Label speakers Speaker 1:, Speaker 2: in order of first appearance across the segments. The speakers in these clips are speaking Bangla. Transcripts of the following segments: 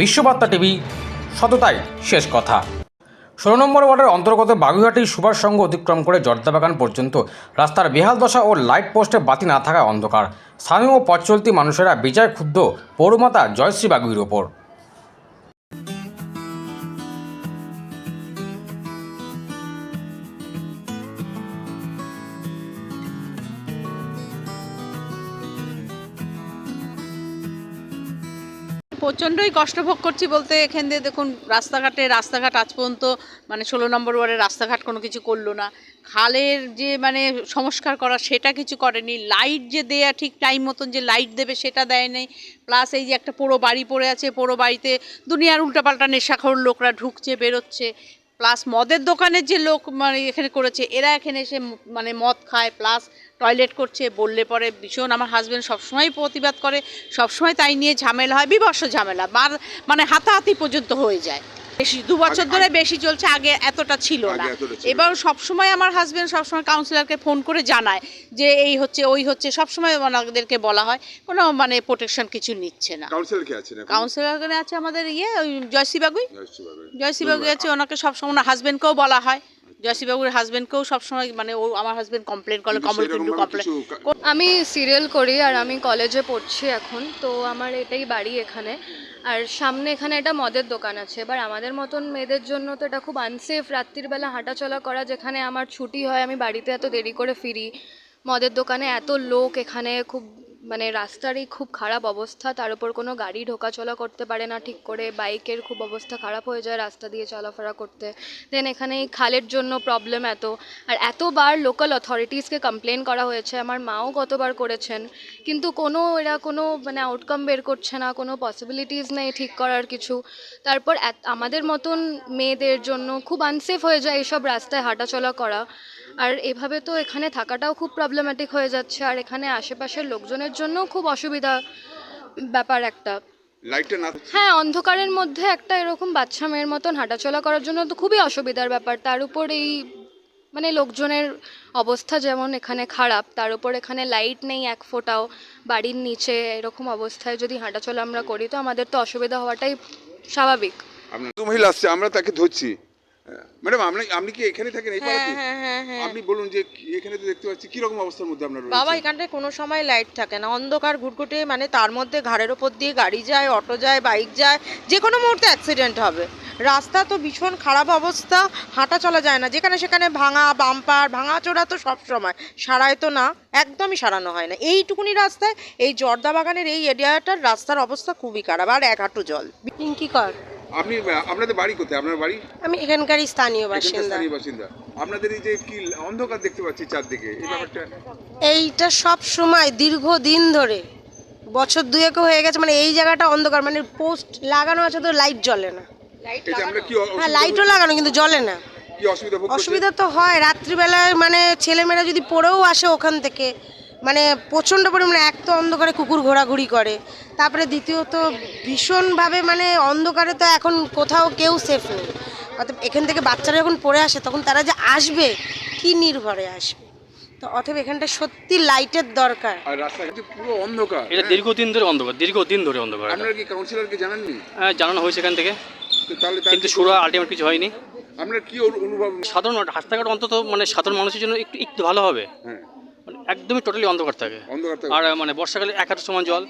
Speaker 1: বিশ্ববার্তা টিভি, সততাই শেষ কথা। ষোলো নম্বর ওয়ার্ডের অন্তর্গত বাগুইহাটি সুভাষ সংঘ অতিক্রম করে জর্দাবাগান পর্যন্ত রাস্তার বেহাল দশা ও লাইট পোস্টে বাতি না থাকায় অন্ধকার। স্থানীয় ও পথ মানুষেরা বিচার ক্ষুব্ধ পৌরমাতা জয়শ্রী বাগুইর ওপর।
Speaker 2: প্রচণ্ডই কষ্ট ভোগ করছি বলতে এখান দিয়ে দেখুন, রাস্তাঘাটে রাস্তাঘাট আজ পর্যন্ত মানে ষোলো নম্বর ওয়ার্ডের রাস্তাঘাট কোনো কিছু করল না। খালের যে মানে সংস্কার করা সেটা কিছু করেনি। লাইট যে দেয়া ঠিক টাইম মতন যে লাইট দেবে সেটা দেয় নাই। প্লাস এই যে একটা পোড়ো বাড়ি পড়ে আছে, পোড়ো বাড়িতে দুনিয়ার উল্টাপাল্টা নেশাখোর লোকরা ঢুকছে, বেরোচ্ছে। প্লাস মদের দোকানের যে লোক মানে এখানে করেছে, এরা এখানে এসে মানে মদ খায় প্লাস টয়লেট করছে, বললে পরে ভীষণ আমার হাজব্যান্ড সবসময় প্রতিবাদ করে, সবসময় তাই নিয়ে ঝামেলা হয়, বিবর্ষ ঝামেলা বার মানে হাতাহাতি পর্যন্ত হয়ে যায়। বেশি দু বছর ধরে বেশি চলছে আগে এতটা ছিল না। এবার সবসময় আমার হাজব্যান্ড সবসময় কাউন্সিলরকে ফোন করে জানায় যে এই হচ্ছে ওই হচ্ছে সবসময় ওনাদেরকে বলা হয় কোনো মানে প্রোটেকশন কিছু নিচ্ছে না।
Speaker 3: কাউন্সিলর
Speaker 2: আছে আমাদের ইয়ে ওই জয়সী বাগুই
Speaker 3: জয়শ্রী বাবু।
Speaker 2: আছে ওনাকে সবসময় ওনার হাজবেন্ডকেও বলা হয়। জয়সীবাবুর হাজবেন্ডকেও সবসময় মানে ও আমার হাজবেন্ড কমপ্লেন করে কমল
Speaker 3: ভাবে
Speaker 2: কমপ্লেন
Speaker 4: আমি সিরিয়াল করি আর আমি কলেজে পড়ছি এখন তো আমার এটাই বাড়ি এখানে। আর সামনে এখানে একটা মদের দোকান আছে। এবার আমাদের মতন মেয়েদের জন্য তো এটা খুব আনসেফ রাত্রিবেলা হাঁটাচলা করা, যেখানে আমার ছুটি হয়, আমি বাড়িতে এত দেরি করে ফিরি। মদের দোকানে এত লোক এখানে, খুব মানে রাস্তারই খুব খারাপ অবস্থা, তার উপর কোনো গাড়ি ঢোকাচলা করতে পারে না ঠিক করে, বাইকের খুব অবস্থা খারাপ হয়ে যায় রাস্তা দিয়ে চলাফেরা করতে। দেন এখানে খালের জন্য প্রবলেম এত। আর এতবার লোকাল অথরিটিসকে কমপ্লেন করা হয়েছে, আমার মাও গতবার করেছেন, কিন্তু কোনো, এরা কোনো মানে আউটকাম বের করছে না, কোনো পসিবিলিটিস নেই ঠিক করার কিছু। তারপর আমাদের মতন মেয়েদের জন্য খুব আনসেফ হয়ে যায় এইসব রাস্তায় হাঁটাচলা করা। আর এভাবে তো এখানে থাকাটাও খুব প্রবলেম্যাটিক হয়ে যাচ্ছে। আর এখানে আশেপাশের লোকজনের জন্য খুব অসুবিধা ব্যাপার একটা।
Speaker 3: লাইটটা না?
Speaker 4: হ্যাঁ অন্ধকারের মধ্যে একটা এরকম বাচ্চা মেয়ের মতন হাঁটাচলা করার জন্য তো খুবই অসুবিধার ব্যাপার। তার উপর এই মানে লোকজনের অবস্থা যেমন এখানে খারাপ তার উপর এখানে লাইট নেই এক ফোঁটাও বাড়ির নিচে এরকম অবস্থায় যদি হাঁটাচলা আমরা করি তো আমাদের তো অসুবিধা হওয়াটাই স্বাভাবিক।
Speaker 3: মহিলা আসছে আমরা তাকে ধরছি। ম্যাডাম আপনি আপনি কি এখানে থাকেন এই
Speaker 5: হ্যাঁ
Speaker 3: পাড়াতে
Speaker 5: হ্যাঁ হ্যাঁ হ্যাঁ।
Speaker 3: আপনি বলুন যে এখানে তো দেখতে পাচ্ছি কি রকম অবস্থার মধ্যে আপনারা
Speaker 5: বাবা এখানটায় কোনো সময় লাইট থাকে না। অন্ধকার ঘুটঘুটে মানে তার মধ্যে ঘাড়ের ওপর দিয়ে গাড়ি যায় অটো যায় বাইক যায় যে কোনো মুহূর্তে অ্যাক্সিডেন্ট হবে। রাস্তা তো ভীষণ খারাপ অবস্থা হাঁটা চলা যায় না। যেখানে সেখানে ভাঙা বাম্পার ভাঙাচোরা তো সব সময়। সারায় তো না একদমই সারানো হয় না। এইটুকুনি রাস্তায় এই জর্দা বাগানের এই এরিয়াটার রাস্তার অবস্থা খুবই খারাপ আর এক হাঁটু জল।
Speaker 6: পিঙ্কি কর।
Speaker 3: আপনি আপনাদের বাড়ি কোথায়? আপনার বাড়ি?
Speaker 6: আমি এখানকারই স্থানীয় বাসিন্দা।
Speaker 3: স্থানীয় বাসিন্দা। আপনাদের এই যে কি অন্ধকার দেখতে পাচ্ছি চারদিকে এই ব্যাপারটা?
Speaker 6: এইটা সব সময় দীর্ঘ দিন ধরে বছর দুয়েকও হয়ে গেছে মানে এই জায়গাটা অন্ধকার মানে পোস্ট লাগানো আছে তো লাইট জ্বলে না। হ্যাঁ লাইটও লাগানো কিন্তু জ্বলে না।
Speaker 3: অসুবিধা
Speaker 6: অসুবিধা তো হয় রাত্রিবেলায় মানে ছেলেমেয়েরা যদি পড়েও আসে ওখান থেকে মানে প্রচণ্ড পরিমাণে এক তো অন্ধকারে কুকুর ঘোরাঘুরি করে তারপরে দ্বিতীয়ত ভীষণভাবে মানে অন্ধকারে তো এখন কোথাও কেউ সেফ নেই। অতএব এখান থেকে বাচ্চারা যখন পড়ে আসে তখন তারা যে আসবে কি নির্ভরে আসবে? তো অতএব এখানটা সত্যি লাইটের দরকার।
Speaker 3: আর রাস্তাঘাটে পুরো অন্ধকার।
Speaker 7: এটা? দীর্ঘদিন ধরে অন্ধকার দীর্ঘদিন ধরে অন্ধকার এটা।
Speaker 3: আপনারা কি কাউন্সিলরকে জানাননি?
Speaker 7: হ্যাঁ, জানানো হয়েছে এখান থেকে।
Speaker 3: তো তাহলে তার
Speaker 7: কিন্তু সুরা আলটিমেট কিছু হয়নি।
Speaker 3: আপনার কি অনু- অনুভব
Speaker 7: সাধারণ রাস্তাঘাট অন্তত মানে সাধারণ মানুষের জন্য একটু একটু ভালো হবে।
Speaker 3: হ্যাঁ।
Speaker 7: একদমই টোটালি অন্ধকার থাকে।
Speaker 3: অন্ধকার থাকে।
Speaker 7: আর মানে বর্ষাকালে এক হাঁটু সমান জল।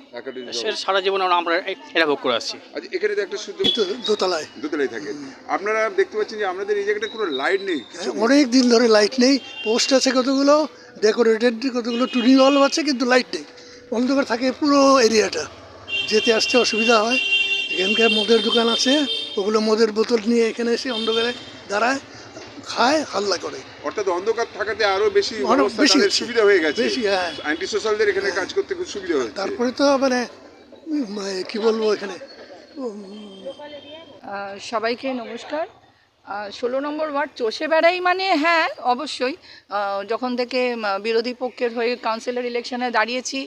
Speaker 7: সে সারা জীবন আমরা আমরা এ- এটা ভোগ করে আসছি।
Speaker 3: আচ্ছা এখানে তো একটা
Speaker 8: দোতলায়।
Speaker 3: দোতলায় থাকে। আপনারা দেখতে পাচ্ছেন যে আমাদের এই জায়গাটা কোনো লাইট নেই কিছু নেই।
Speaker 8: অনেক দিন ধরে লাইট নেই। পোস্ট আছে কতগুলো? ডেকোরেটেড কতগুলো? টুনি বাল্ব আছে কিন্তু লাইট নেই। অন্ধকার থাকে পুরো এরিয়াটা যেতে আসতে অসুবিধা হয়। এখানকার মদের দোকান আছে। ওগুলো মদের বোতল নিয়ে এখানে এসে অন্ধকারে দাঁড়ায়। খায় হাল্লা করে।
Speaker 3: অর্থাৎ অন্ধকার থাকাতে আরও বেশি
Speaker 8: বেশি
Speaker 3: সুবিধা হয়ে গেছে।
Speaker 8: বেশি, হ্যাঁ।
Speaker 3: অ্যান্টি সোশ্যালদের এখানে কাজ করতে খুব সুবিধা হয়েছে
Speaker 8: তারপরে তো মানে উম, কি বলব এখানে?
Speaker 9: সবাইকে নমস্কার। ষোলো নম্বর ওয়ার্ড চষে বেড়াই মানে হ্যাঁ অবশ্যই। যখন থেকে বিরোধী পক্ষের হয়ে কাউন্সিলর ইলেকশনে দাঁড়িয়েছি,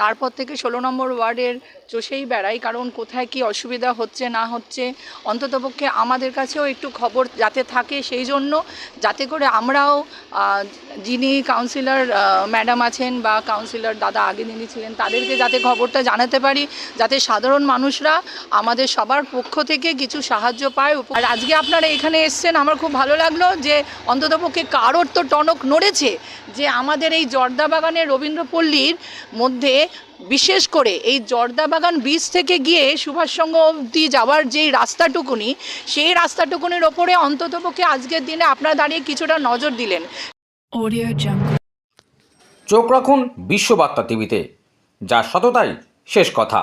Speaker 9: তারপর থেকে ষোলো নম্বর ওয়ার্ডের চষেই বেড়াই, কারণ কোথায় কি অসুবিধা হচ্ছে, না হচ্ছে, অন্ততপক্ষে আমাদের কাছেও একটু খবর যাতে থাকে, সেই জন্য যাতে করে আমরাও যিনি কাউন্সিলর ম্যাডাম আছেন বা কাউন্সিলর দাদা আগে যিনি ছিলেন, তাদেরকে যাতে খবরটা জানাতে পারি, যাতে সাধারণ মানুষরা আমাদের সবার পক্ষ থেকে কিছু সাহায্য পায়। আর আজকে আপনারা এখানে এসছেন আমার খুব ভালো লাগল যে অন্ততপক্ষে কারোর তো টনক নড়েছে যে আমাদের এই জর্দা বাগানের রবীন্দ্রপল্লীর মধ্যে বিশেষ করে এই জর্দা বাগান বীজ থেকে গিয়ে সুভাষসংঘ অবধি যাওয়ার যেই রাস্তাটুকুনি সেই রাস্তাটুকুনির ওপরে অন্ততপক্ষে আজকের দিনে আপনারা দাঁড়িয়ে কিছুটা নজর দিলেন।
Speaker 1: চোখ রাখুন বিশ্ববার্তা টিভিতে যা সততাই শেষ কথা।